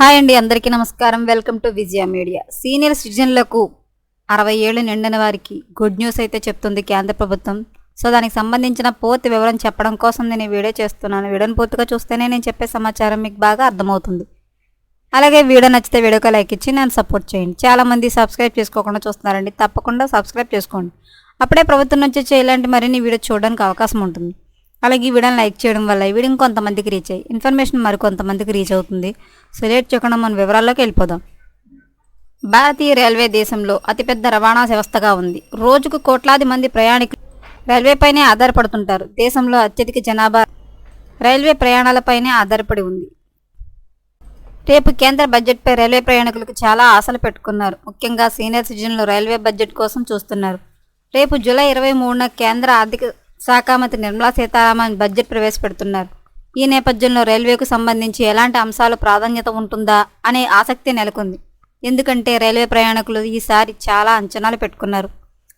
Hi అండి అందరికీ నమస్కారం. Welcome to Vijaya media. Senior సిటిజన్లకు అరవై ఏళ్ళు నిండిన వారికి గుడ్ న్యూస్ అయితే చెప్తుంది కేంద్ర ప్రభుత్వం. సో దానికి సంబంధించిన పూర్తి వివరం చెప్పడం కోసం నేను వీడియో చేస్తున్నాను. వీడియోని పూర్తిగా చూస్తేనే నేను చెప్పే సమాచారం మీకు బాగా అర్థమవుతుంది. అలాగే వీడియో నచ్చితే వీడియోకి లైక్ ఇచ్చి నన్ను సపోర్ట్ చేయండి. చాలామంది సబ్స్క్రైబ్ చేసుకోకుండా చూస్తున్నారండి. తప్పకుండా సబ్స్క్రైబ్ చేసుకోండి. అప్పుడే ప్రభుత్వం నుంచి చేయలాంటి మరిన్ని వీడియో చూడడానికి అవకాశం ఉంటుంది. అలాగే ఈ వీడియోని లైక్ చేయడం వల్ల ఈ వీడియో కొంతమందికి రీచ్ అయ్యి ఇన్ఫర్మేషన్ మరికొంతమందికి రీచ్ అవుతుంది. సో లేట్ చేయకుండా మన వివరాల్లోకి వెళ్ళిపోదాం. భారతీయ రైల్వే దేశంలో అతిపెద్ద రవాణా వ్యవస్థగా ఉంది. రోజుకు కోట్లాది మంది ప్రయాణికులు రైల్వేపైనే ఆధారపడుతుంటారు. దేశంలో అత్యధిక జనాభా రైల్వే ప్రయాణాలపైనే ఆధారపడి ఉంది. రేపు కేంద్ర బడ్జెట్పై రైల్వే ప్రయాణికులకు చాలా ఆశలు పెట్టుకున్నారు. ముఖ్యంగా సీనియర్ సిటిజన్లు రైల్వే బడ్జెట్ కోసం చూస్తున్నారు. రేపు జూలై ఇరవై మూడున కేంద్ర ఆర్థిక శాఖ మంత్రి నిర్మలా సీతారామన్ బడ్జెట్ ప్రవేశపెడుతున్నారు. ఈ నేపథ్యంలో రైల్వేకు సంబంధించి ఎలాంటి అంశాలు ప్రాధాన్యత ఉంటుందా అనే ఆసక్తి నెలకొంది. ఎందుకంటే రైల్వే ప్రయాణికులు ఈసారి చాలా అంచనాలు పెట్టుకున్నారు.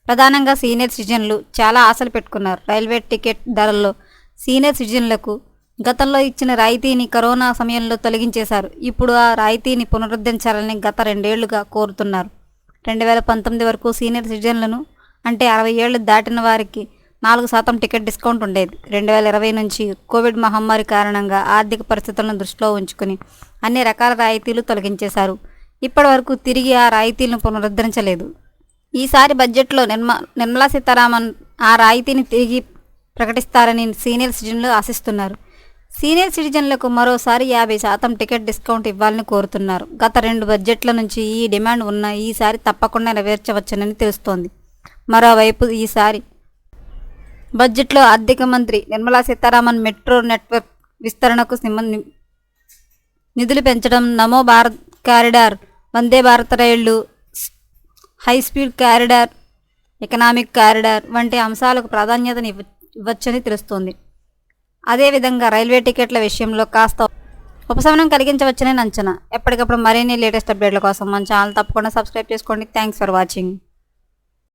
ప్రధానంగా సీనియర్ సిటిజన్లు చాలా ఆశలు పెట్టుకున్నారు. రైల్వే టికెట్ ధరల్లో సీనియర్ సిటిజన్లకు గతంలో ఇచ్చిన రాయితీని కరోనా సమయంలో తొలగించేశారు. ఇప్పుడు ఆ రాయితీని పునరుద్ధరించాలని గత రెండేళ్ళుగా కోరుతున్నారు. రెండు వేల పంతొమ్మిది వరకు సీనియర్ సిటిజన్లను అంటే అరవై ఏళ్ళు దాటిన వారికి నాలుగు శాతం టికెట్ డిస్కౌంట్ ఉండేది. రెండు వేల ఇరవై నుంచి కోవిడ్ మహమ్మారి కారణంగా ఆర్థిక పరిస్థితులను దృష్టిలో ఉంచుకుని అన్ని రకాల రాయితీలు తొలగించేశారు. ఇప్పటి వరకు తిరిగి ఆ రాయితీలను పునరుద్ధరించలేదు. ఈసారి బడ్జెట్లో నిర్మ నిర్మలా సీతారామన్ ఆ రాయితీని తిరిగి ప్రకటిస్తారని సీనియర్ సిటిజన్లు ఆశిస్తున్నారు. సీనియర్ సిటిజన్లకు మరోసారి యాభై శాతం టికెట్ డిస్కౌంట్ ఇవ్వాలని కోరుతున్నారు. గత రెండు బడ్జెట్ల నుంచి ఈ డిమాండ్ ఉన్న ఈసారి తప్పకుండా నెరవేర్చవచ్చునని తెలుస్తోంది. మరోవైపు ఈసారి బడ్జెట్లో ఆర్థిక మంత్రి నిర్మలా సీతారామన్ మెట్రో నెట్వర్క్ విస్తరణకు నిధులు పెంచడం నమో భారత్ కారిడార్ వందే భారత్ రైళ్ళు high speed corridor economic corridor వంటి అంశాలకు ప్రాధాన్యతని ఇవ్వచ్చని తెలుస్తోంది. అదేవిధంగా రైల్వే టికెట్ల విషయంలో కాస్త ఉపశమనం కలిగించవచ్చని అంచనా. ఎప్పటికప్పుడు మరిన్ని లేటెస్ట్ అప్డేట్ల కోసం మన ఛానల్ తప్పకుండా సబ్స్క్రైబ్ చేసుకోండి. Thanks for watching.